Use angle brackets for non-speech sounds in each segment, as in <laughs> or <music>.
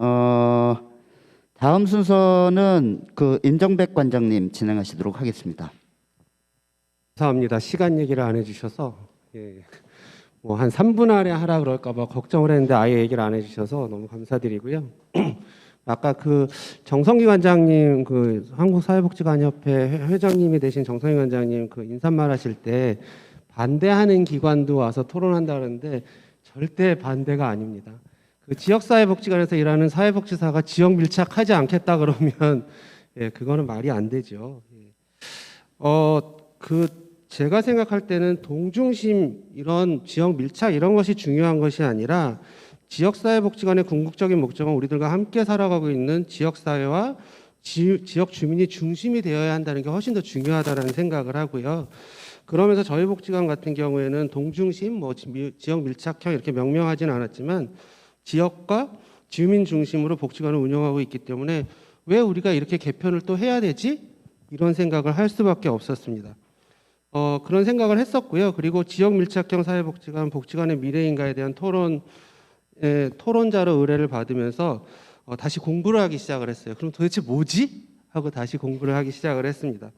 어, 다음 순서는 그 임정백 관장님 진행하시도록 하겠습니다. 감사합니다. 시간 얘기를 안 해주셔서 예, 뭐한 3분 안에 하라 그럴까봐 걱정을 했는데 아예 얘기를 안 해주셔서 너무 감사드리고요. <clears throat> 아까 그 정성기 관장님 그 한국사회복지관협회 회- 회장님이 되신 정성기 관장님 그 인사말 하실 때 반대하는 기관도 와서 토론한다 그러는데 절대 반대가 아닙니다. 그 지역사회복지관에서 일하는 사회복지사가 지역 밀착하지 않겠다 그러면 <laughs> 예, 그거는 말이 안 되죠. 예. 어, 그 제가 생각할 때는 동중심 이런 지역 밀착 이런 것이 중요한 것이 아니라 지역사회복지관의 궁극적인 목적은 우리들과 함께 살아가고 있는 지역사회와 지, 지역 주민이 중심이 되어야 한다는 게 훨씬 더 중요하다는 생각을 하고요. 그러면서 저희 복지관 같은 경우에는 동중심, 뭐 지역 밀착형 이렇게 명명하지는 않았지만 지역과 주민 중심으로 복지관을 운영하고 있기 때문에 왜 우리가 이렇게 개편을 또 해야 되지? 이런 생각을 할 수밖에 없었습니다. 어, 그런 생각을 했었고요. 그리고 지역 밀착형 사회복지관 복지관의 미래인가에 대한 토론 에, 토론자로 의뢰를 받으면서 어, 다시 공부를 하기 시작을 했어요. 그럼 도대체 뭐지? 하고 다시 공부를 하기 시작을 했습니다.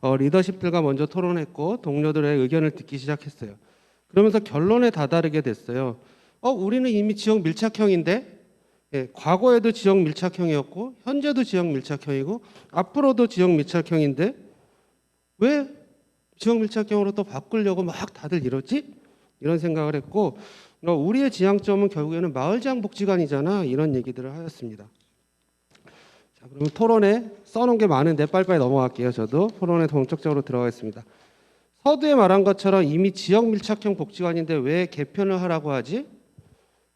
어, 리더십들과 먼저 토론했고 동료들의 의견을 듣기 시작했어요. 그러면서 결론에 다다르게 됐어요. 어, 우리는 이미 지역 밀착형인데 예, 과거에도 지역 밀착형이었고 현재도 지역 밀착형이고 앞으로도 지역 밀착형인데 왜 지역 밀착형으로 또 바꾸려고 막 다들 이러지? 이런 생각을 했고 어, 우리의 지향점은 결국에는 마을지향 복지관이잖아 이런 얘기들을 하였습니다. 자, 그러면 토론에 써놓은 게 많은데 빨리빨리 넘어갈게요. 저도 토론에 본격적으로 들어가겠습니다. 서두에 말한 것처럼 이미 지역 밀착형 복지관인데 왜 개편을 하라고 하지?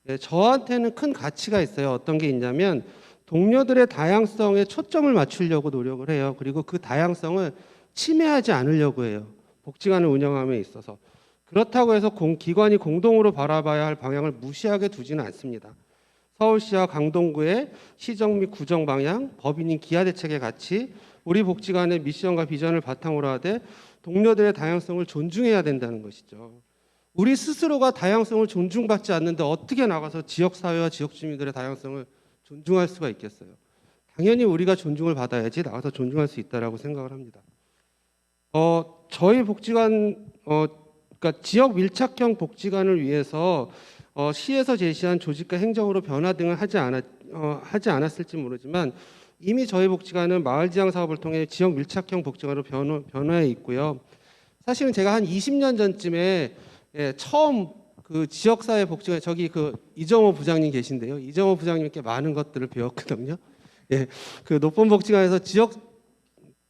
예, 저한테는 큰 가치가 있어요. 어떤 게 있냐면 동료들의 다양성에 초점을 맞추려고 노력을 해요. 그리고 그 다양성을 침해하지 않으려고 해요. 복지관을 운영함에 있어서. 그렇다고 해서 공, 기관이 공동으로 바라봐야 할 방향을 무시하게 두지는 않습니다. 서울시와 강동구의 시정 및 구정 방향, 법인인 기하 대책의 가치, 우리 복지관의 미션과 비전을 바탕으로 하되 동료들의 다양성을 존중해야 된다는 것이죠. 우리 스스로가 다양성을 존중받지 않는데 어떻게 나가서 지역 사회와 지역 주민들의 다양성을 존중할 수가 있겠어요? 당연히 우리가 존중을 받아야지 나가서 존중할 수 있다라고 생각을 합니다. 어, 저희 복지관 어, 그러니까 지역 밀착형 복지관을 위해서 어, 시에서 제시한 조직과 행정으로 변화 등을 하지 않았 어, 하지 않았을지 모르지만 이미 저희 복지관은 마을 지향 사업을 통해 지역 밀착형 복지관으로 변화, 변화해 있고요. 사실은 제가 한 20년 전쯤에 예, 처음 그 지역사회 복지관 저기 그 이정호 부장님 계신데요. 이정호 부장님께 많은 것들을 배웠거든요. 예, 그 높은 복지관에서 지역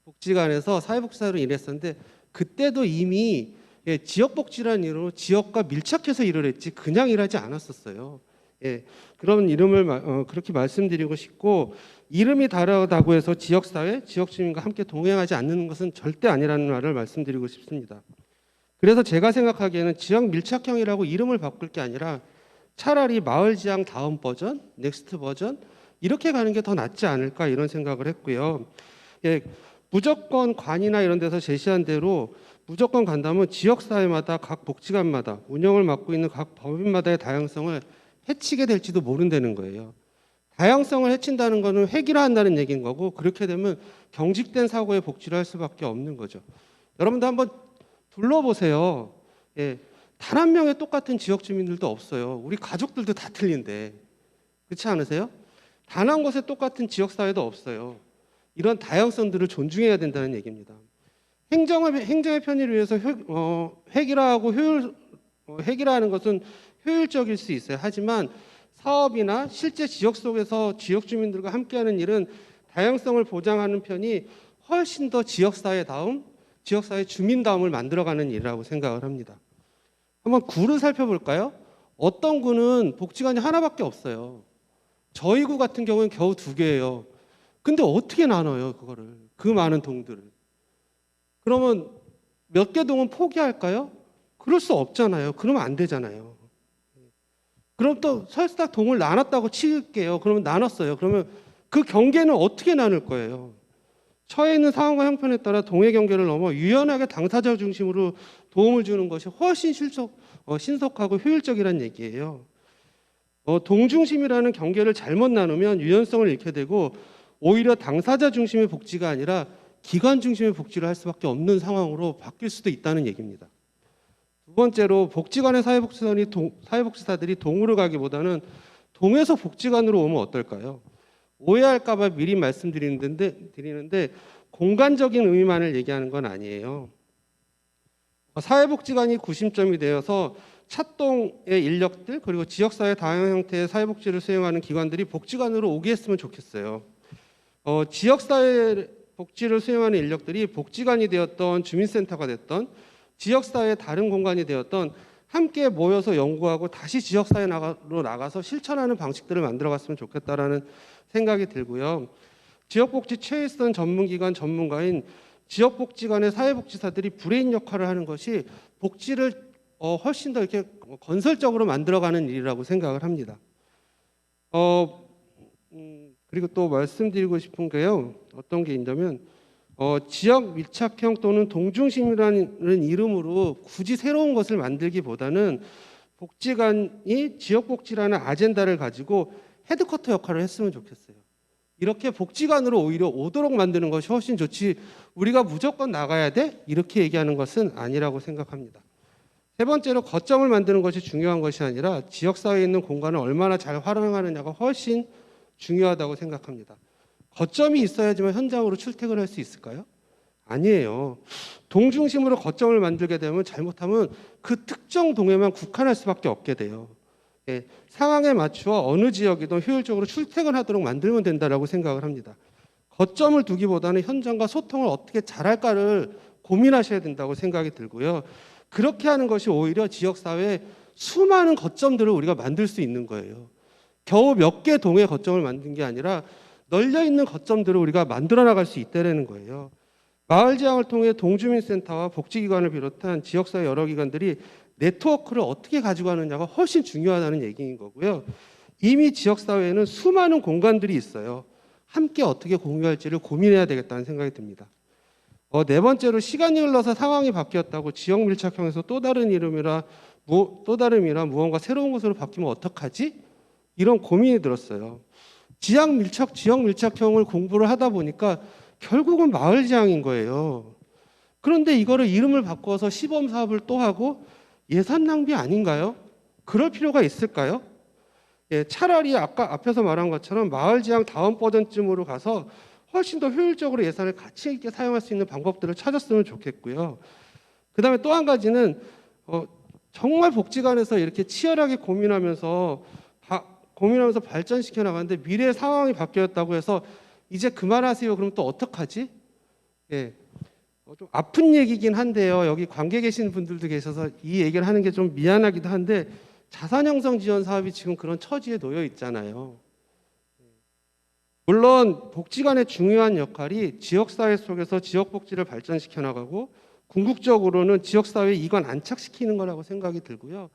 복지관에서 사회복지사로 일했었는데 그때도 이미 예, 지역복지라는 이름으로 지역과 밀착해서 일을 했지 그냥 일하지 않았었어요. 예, 그런 이름을 마- 어, 그렇게 말씀드리고 싶고 이름이 다르다고 해서 지역사회, 지역주민과 함께 동행하지 않는 것은 절대 아니라는 말을 말씀드리고 싶습니다. 그래서 제가 생각하기에는 지역 밀착형이라고 이름을 바꿀 게 아니라 차라리 마을 지향 다음 버전, 넥스트 버전 이렇게 가는 게 더 낫지 않을까 이런 생각을 했고요. 예, 무조건 관이나 이런 데서 제시한 대로 무조건 간다면 지역 사회마다 각 복지관마다 운영을 맡고 있는 각 법인마다의 다양성을 해치게 될지도 모른다는 거예요. 다양성을 해친다는 거는 획일화 한다는 얘기인 거고 그렇게 되면 경직된 사고의 복지를 할 수밖에 없는 거죠. 여러분도 한번 둘러보세요. 예, 단 한 명의 똑같은 지역 주민들도 없어요. 우리 가족들도 다 틀린데 그렇지 않으세요? 단 한 곳에 똑같은 지역 사회도 없어요. 이런 다양성들을 존중해야 된다는 얘기입니다. 행정의 행정의 편의를 위해서 효, 어, 획일화하고 효율 어, 획일화하는 것은 효율적일 수 있어요. 하지만 사업이나 실제 지역 속에서 지역 주민들과 함께하는 일은 다양성을 보장하는 편이 훨씬 더 지역 사회다움, 지역 사회 주민다움을 만들어가는 일이라고 생각을 합니다. 한번 구를 살펴볼까요? 어떤 구는 복지관이 하나밖에 없어요. 저희 구 같은 경우는 겨우 두 개예요. 근데 어떻게 나눠요, 그거를? 그 많은 동들을. 그러면 몇 개 동은 포기할까요? 그럴 수 없잖아요. 그러면 안 되잖아요. 그럼 또 설사 동을 나눴다고 칠게요. 그러면 나눴어요. 그러면 그 경계는 어떻게 나눌 거예요? 처해 있는 상황과 형편에 따라 동의 경계를 넘어 유연하게 당사자 중심으로 도움을 주는 것이 훨씬 실속, 어, 신속하고 효율적이라는 얘기예요. 어, 동중심이라는 경계를 잘못 나누면 유연성을 잃게 되고 오히려 당사자 중심의 복지가 아니라 기관 중심의 복지를 할 수밖에 없는 상황으로 바뀔 수도 있다는 얘기입니다. 두 번째로 복지관의 사회복지사들이 동, 사회복지사들이 동으로 가기보다는 동에서 복지관으로 오면 어떨까요? 오해할까봐 미리 말씀드리는데 드리는데 공간적인 의미만을 얘기하는 건 아니에요. 어, 사회복지관이 구심점이 되어서 찻동의 인력들 그리고 지역사회 다양한 형태의 사회복지를 수행하는 기관들이 복지관으로 오게 했으면 좋겠어요. 어, 지역사회 복지를 수행하는 인력들이 복지관이 되었던 주민센터가 됐던 지역사회의 다른 공간이 되었던 함께 모여서 연구하고 다시 지역사회로 나가서 실천하는 방식들을 만들어 갔으면 좋겠다라는 생각이 들고요. 지역복지 최일선 전문기관 전문가인 지역복지관의 사회복지사들이 브레인 역할을 하는 것이 복지를 어, 훨씬 더 이렇게 건설적으로 만들어가는 일이라고 생각을 합니다. 어, 음, 그리고 또 말씀드리고 싶은 게요. 어떤 게 있냐면 어, 지역 밀착형 또는 동중심이라는 이름으로 굳이 새로운 것을 만들기보다는 복지관이 지역복지라는 아젠다를 가지고 헤드쿼터 역할을 했으면 좋겠어요. 이렇게 복지관으로 오히려 오도록 만드는 것이 훨씬 좋지 우리가 무조건 나가야 돼? 이렇게 얘기하는 것은 아니라고 생각합니다. 세 번째로 거점을 만드는 것이 중요한 것이 아니라 지역사회에 있는 공간을 얼마나 잘 활용하느냐가 훨씬 중요하다고 생각합니다. 거점이 있어야지만 현장으로 출퇴근할 수 있을까요? 아니에요. 동중심으로 거점을 만들게 되면 잘못하면 그 특정 동에만 국한할 수밖에 없게 돼요. 예, 상황에 맞추어 어느 지역이든 효율적으로 출퇴근하도록 만들면 된다라고 생각을 합니다. 거점을 두기보다는 현장과 소통을 어떻게 잘할까를 고민하셔야 된다고 생각이 들고요. 그렇게 하는 것이 오히려 지역 사회에 수많은 거점들을 우리가 만들 수 있는 거예요. 겨우 몇 개 동의 거점을 만든 게 아니라 널려 있는 거점들을 우리가 만들어 나갈 수 있다는 거예요. 마을 지향을 통해 동주민센터와 복지기관을 비롯한 지역사회 여러 기관들이 네트워크를 어떻게 가져가느냐가 훨씬 중요하다는 얘기인 거고요. 이미 지역사회에는 수많은 공간들이 있어요. 함께 어떻게 공유할지를 고민해야 되겠다는 생각이 듭니다. 어, 네 번째로 시간이 흘러서 상황이 바뀌었다고 지역 밀착형에서 또 다른 이름이라 무, 또 다름이라 무언가 새로운 것으로 바뀌면 어떡하지? 이런 고민이 들었어요. 지역 밀착, 지역 밀착형을 공부를 하다 보니까 결국은 마을 지향인 거예요. 그런데 이거를 이름을 바꿔서 시범 사업을 또 하고 예산 낭비 아닌가요? 그럴 필요가 있을까요? 예, 차라리 아까 앞에서 말한 것처럼 마을 지향 다음 버전쯤으로 가서 훨씬 더 효율적으로 예산을 가치 있게 사용할 수 있는 방법들을 찾았으면 좋겠고요. 그 다음에 또 한 가지는 어, 정말 복지관에서 이렇게 치열하게 고민하면서 바- 고민하면서 발전시켜 나가는데 미래 상황이 바뀌었다고 해서 이제 그만하세요. 그럼 또 어떡하지? 예. 어, 좀 아픈 얘기긴 한데요. 여기 관계 계신 분들도 계셔서 이 얘기를 하는 게 좀 미안하기도 한데 자산 형성 지원 사업이 지금 그런 처지에 놓여 있잖아요. 물론 복지관의 중요한 역할이 지역사회 속에서 지역복지를 발전시켜 나가고 궁극적으로는 지역사회 이관 안착시키는 거라고 생각이 들고요.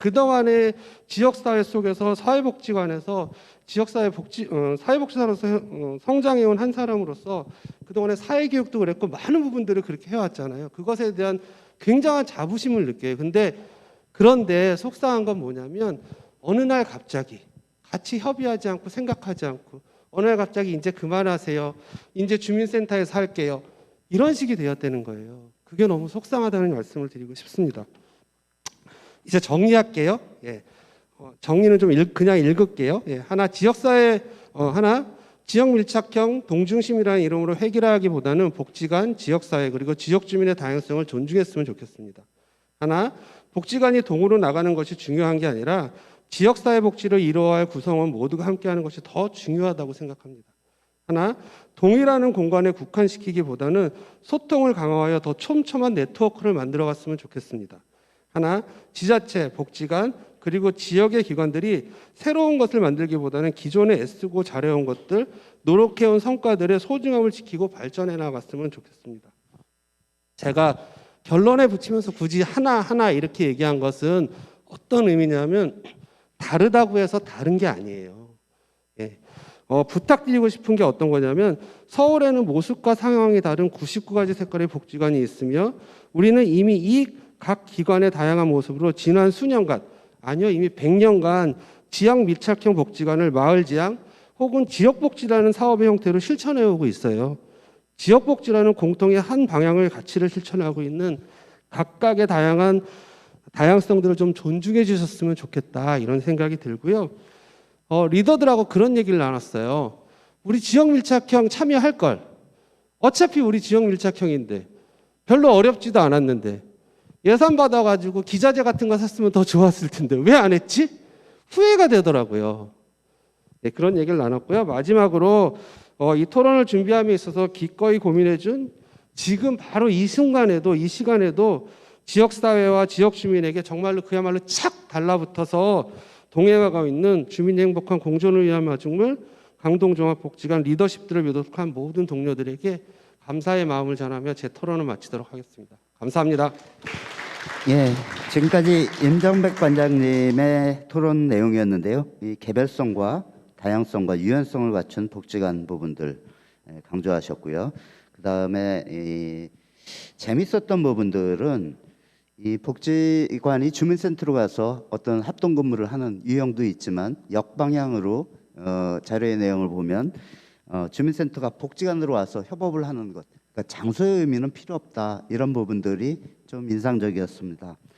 그동안에 지역사회 속에서 사회복지관에서 지역사회 복지 어, 사회복지사로서 어, 성장해온 한 사람으로서 그동안에 사회교육도 그랬고 많은 부분들을 그렇게 해왔잖아요. 그것에 대한 굉장한 자부심을 느껴요. 근데 그런데 속상한 건 뭐냐면 어느 날 갑자기 같이 협의하지 않고 생각하지 않고 어느 날 갑자기 이제 그만하세요. 이제 주민센터에서 할게요. 이런 식이 되었다는 거예요. 그게 너무 속상하다는 말씀을 드리고 싶습니다. 이제 정리할게요. 예. 어, 정리는 좀 읽, 그냥 읽을게요. 예. 하나 지역사회 어, 하나 지역 밀착형 동중심이라는 이름으로 획일화하기보다는 복지관, 지역사회 그리고 지역 주민의 다양성을 존중했으면 좋겠습니다. 하나 복지관이 동으로 나가는 것이 중요한 게 아니라 지역사회 복지를 이루어할 구성원 모두가 함께하는 것이 더 중요하다고 생각합니다. 하나 동일하는 공간에 국한시키기보다는 소통을 강화하여 더 촘촘한 네트워크를 만들어갔으면 좋겠습니다. 하나 지자체, 복지관 그리고 지역의 기관들이 새로운 것을 만들기보다는 기존에 애쓰고 잘해온 것들, 노력해온 성과들의 소중함을 지키고 발전해 나갔으면 좋겠습니다. 제가 결론에 붙이면서 굳이 하나 하나 이렇게 얘기한 것은 어떤 의미냐면 다르다고 해서 다른 게 아니에요. 예. 어, 부탁드리고 싶은 게 어떤 거냐면 서울에는 모습과 상황이 다른 99가지 색깔의 복지관이 있으며 우리는 이미 이 각 기관의 다양한 모습으로 지난 수년간 아니요 이미 100년간 지역 밀착형 복지관을 마을 지향 혹은 지역 복지라는 사업의 형태로 실천해 오고 있어요. 지역 복지라는 공통의 한 방향의 가치를 실천하고 있는 각각의 다양한 다양성들을 좀 존중해 주셨으면 좋겠다 이런 생각이 들고요. 어, 리더들하고 그런 얘기를 나눴어요. 우리 지역 밀착형 참여할 걸. 어차피 우리 지역 밀착형인데 별로 어렵지도 않았는데 예산 받아가지고 기자재 같은 거 샀으면 더 좋았을 텐데 왜 안 했지? 후회가 되더라고요. 네, 그런 얘기를 나눴고요. 마지막으로 어, 이 토론을 준비함에 있어서 기꺼이 고민해준 지금 바로 이 순간에도 이 시간에도 지역 사회와 지역 주민에게 정말로 그야말로 착 달라붙어서 동행하고 있는 주민 행복한 공존을 위한 마중물 강동종합복지관 리더십들을 비롯한 모든 동료들에게 감사의 마음을 전하며 제 토론을 마치도록 하겠습니다. 감사합니다. 예, 지금까지 임정백 관장님의 토론 내용이었는데요. 이 개별성과 다양성과 유연성을 갖춘 복지관 부분들 예, 강조하셨고요. 그 다음에 이 재밌었던 부분들은 이 복지관이 주민센터로 가서 어떤 합동 근무를 하는 유형도 있지만 역방향으로 어, 자료의 내용을 보면 어, 주민센터가 복지관으로 와서 협업을 하는 것, 그러니까 장소의 의미는 필요 없다 이런 부분들이 좀 인상적이었습니다.